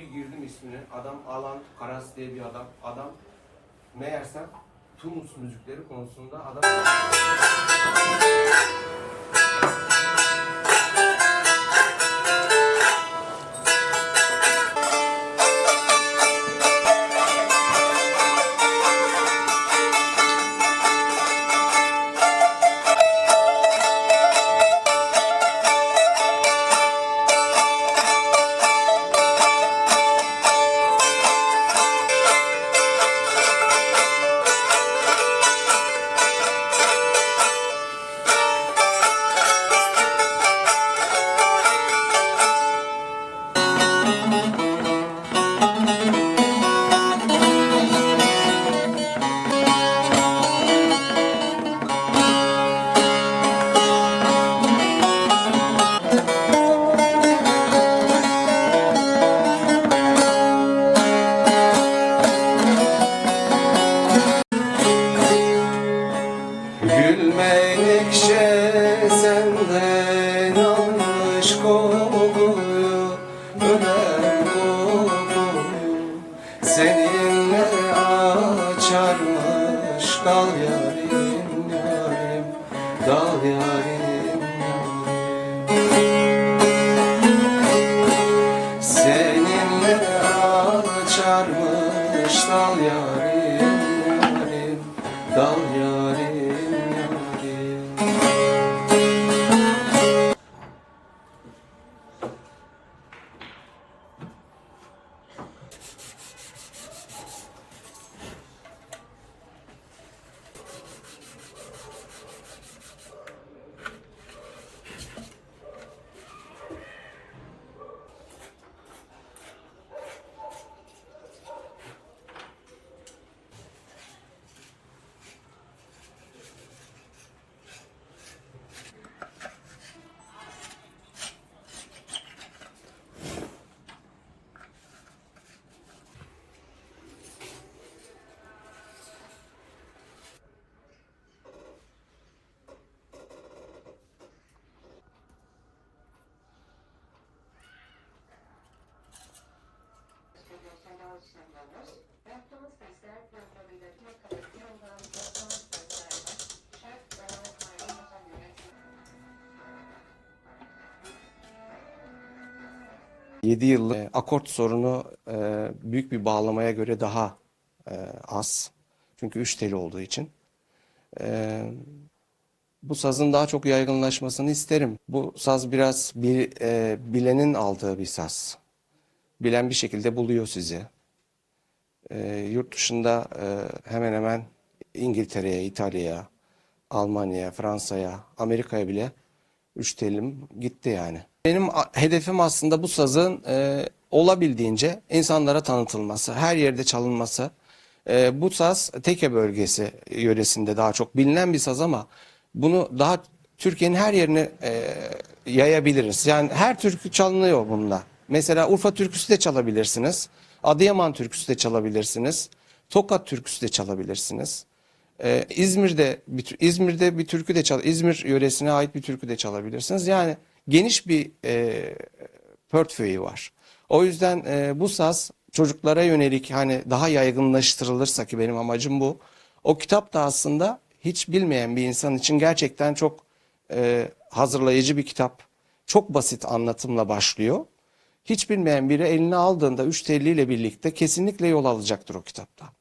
girdim ismini. Adam Alan Karas diye bir adam. Adam meğersem Tunus müzikleri konusunda adam menekşe senden almış kokuyu Ölen kokuyu Seninle açarmış dal yarim yarim Dal yarim yarim. Seninle açarmış dal yarim yarim Dal yarim 7 yıllık e, akort sorunu e, büyük bir bağlamaya göre daha e, az. Çünkü 3 teli olduğu için. Bu sazın daha çok yaygınlaşmasını isterim. Bu saz biraz bir bilenin aldığı bir saz. Bilen bir şekilde buluyor sizi. Yurt dışında hemen hemen İngiltere'ye, İtalya'ya, Almanya'ya, Fransa'ya, Amerika'ya bile üç telim gitti yani. Benim hedefim aslında bu sazın e, olabildiğince insanlara tanıtılması, her yerde çalınması. E, bu saz Teke bölgesi yöresinde daha çok bilinen bir saz ama bunu daha Türkiye'nin her yerine e, yayabiliriz. Yani her türkü çalınıyor bunda. Mesela Urfa türküsü de çalabilirsiniz. Adıyaman türküsü de çalabilirsiniz. Tokat türküsü de çalabilirsiniz. Ee, İzmir'de bir, İzmir'de bir türkü de çal İzmir yöresine ait bir türkü de çalabilirsiniz. Yani geniş bir e, portföyü var. O yüzden e, bu saz çocuklara yönelik hani daha yaygınlaştırılırsa ki benim amacım bu. O kitap da aslında hiç bilmeyen bir insan için gerçekten çok e, hazırlayıcı bir kitap. Çok basit anlatımla başlıyor. Hiç bilmeyen biri eline aldığında üç telliyle birlikte kesinlikle yol alacaktır o kitapta.